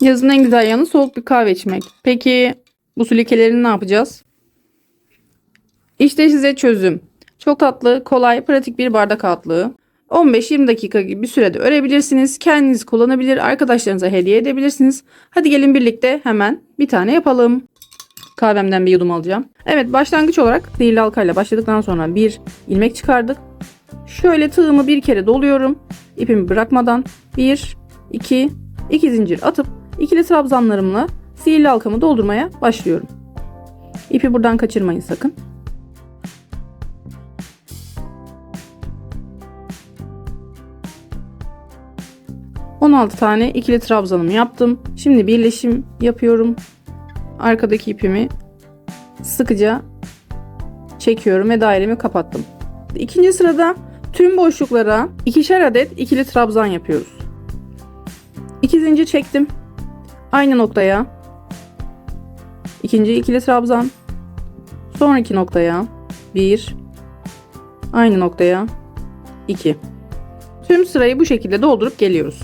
Yazın en güzel yanı soğuk bir kahve içmek. Peki bu su lekelerini ne yapacağız? İşte size çözüm. Çok tatlı, kolay, pratik bir bardak altlığı. 15-20 dakika gibi bir sürede örebilirsiniz. Kendiniz kullanabilir, arkadaşlarınıza hediye edebilirsiniz. Hadi gelin birlikte hemen bir tane yapalım. Kahvemden bir yudum alacağım. Evet başlangıç olarak sihirli halkayla başladıktan sonra bir ilmek çıkardık. Şöyle tığımı bir kere doluyorum. İpimi bırakmadan bir, iki, iki zincir atıp ikili trabzanlarımla sihirli halkamı doldurmaya başlıyorum. İpi buradan kaçırmayın sakın. ...16 tane ikili trabzanımı yaptım. Şimdi birleşim yapıyorum. Arkadaki ipimi sıkıca çekiyorum ve dairemi kapattım. İkinci sırada tüm boşluklara ikişer adet ikili trabzan yapıyoruz. İki zincir çektim. Aynı noktaya ikinci ikili trabzan. Sonraki noktaya bir aynı noktaya iki. Tüm sırayı bu şekilde doldurup geliyoruz.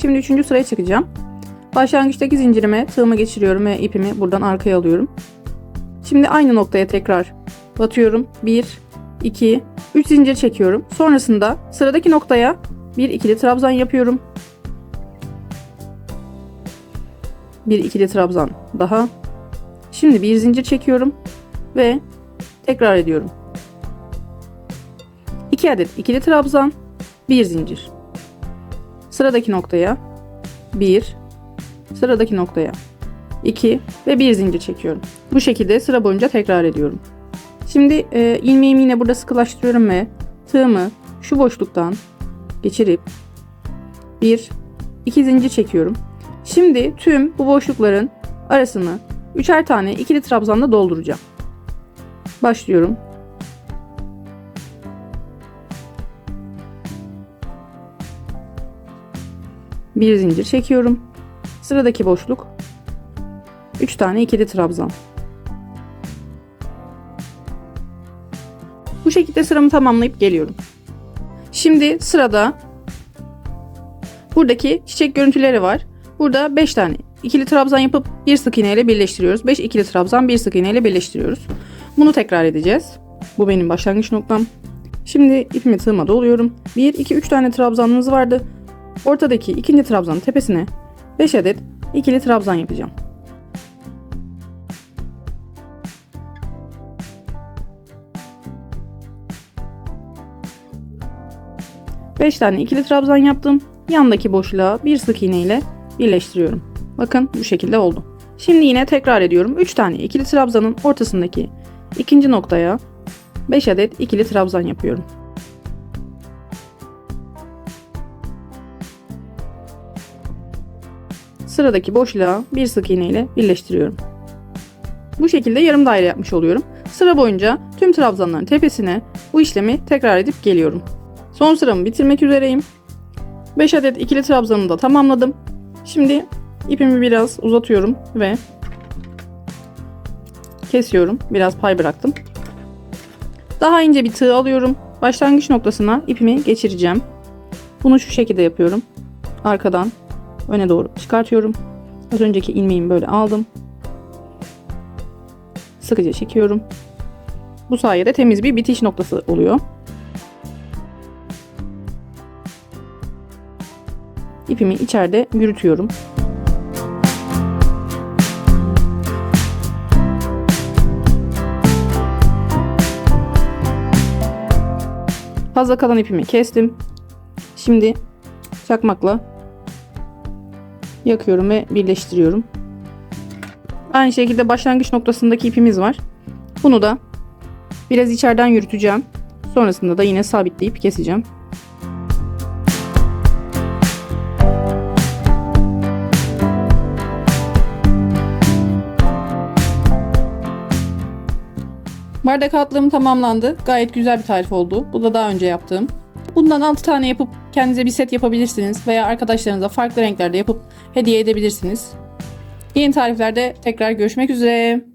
Şimdi üçüncü sıraya çıkacağım. Başlangıçtaki zincirime tığımı geçiriyorum ve ipimi buradan arkaya alıyorum. Şimdi aynı noktaya tekrar batıyorum. 1, 2, 3 zincir çekiyorum. Sonrasında sıradaki noktaya bir ikili trabzan yapıyorum. Bir ikili trabzan daha. Şimdi bir zincir çekiyorum ve tekrar ediyorum. 2 adet ikili trabzan, bir zincir. Sıradaki noktaya 1, sıradaki noktaya 2 ve bir zincir çekiyorum. Bu şekilde sıra boyunca tekrar ediyorum. Şimdi e, ilmeğimi yine burada sıkılaştırıyorum ve tığımı şu boşluktan geçirip bir iki zincir çekiyorum. Şimdi tüm bu boşlukların arasını üçer tane ikili trabzanla dolduracağım. Başlıyorum. Bir zincir çekiyorum. Sıradaki boşluk 3 tane ikili trabzan. Bu şekilde sıramı tamamlayıp geliyorum. Şimdi sırada buradaki çiçek görüntüleri var. Burada 5 tane ikili trabzan yapıp bir sık iğne ile birleştiriyoruz. 5 ikili trabzan bir sık iğne ile birleştiriyoruz. Bunu tekrar edeceğiz. Bu benim başlangıç noktam. Şimdi ipimi tığıma doluyorum. 1 2 3 tane trabzanımız vardı. Ortadaki ikinci trabzanın tepesine 5 adet ikili trabzan yapacağım. Beş tane ikili trabzan yaptım. Yandaki boşluğa bir sık iğne ile birleştiriyorum. Bakın bu şekilde oldu. Şimdi yine tekrar ediyorum. 3 tane ikili trabzanın ortasındaki ikinci noktaya 5 adet ikili trabzan yapıyorum. Sıradaki boşluğa bir sık iğne ile birleştiriyorum. Bu şekilde yarım daire yapmış oluyorum. Sıra boyunca tüm trabzanların tepesine bu işlemi tekrar edip geliyorum. Son sıramı bitirmek üzereyim. 5 adet ikili trabzanı da tamamladım. Şimdi ipimi biraz uzatıyorum ve kesiyorum. Biraz pay bıraktım. Daha ince bir tığ alıyorum. Başlangıç noktasına ipimi geçireceğim. Bunu şu şekilde yapıyorum. Arkadan öne doğru çıkartıyorum. Az önceki ilmeğimi böyle aldım. Sıkıca çekiyorum. Bu sayede temiz bir bitiş noktası oluyor. İpimi içeride yürütüyorum. Fazla kalan ipimi kestim. Şimdi çakmakla yakıyorum ve birleştiriyorum. Aynı şekilde başlangıç noktasındaki ipimiz var. Bunu da biraz içeriden yürüteceğim. Sonrasında da yine sabitleyip keseceğim. Bardak altlığım tamamlandı. Gayet güzel bir tarif oldu. Bu da daha önce yaptığım. Bundan 6 tane yapıp kendinize bir set yapabilirsiniz veya arkadaşlarınıza farklı renklerde yapıp hediye edebilirsiniz. Yeni tariflerde tekrar görüşmek üzere.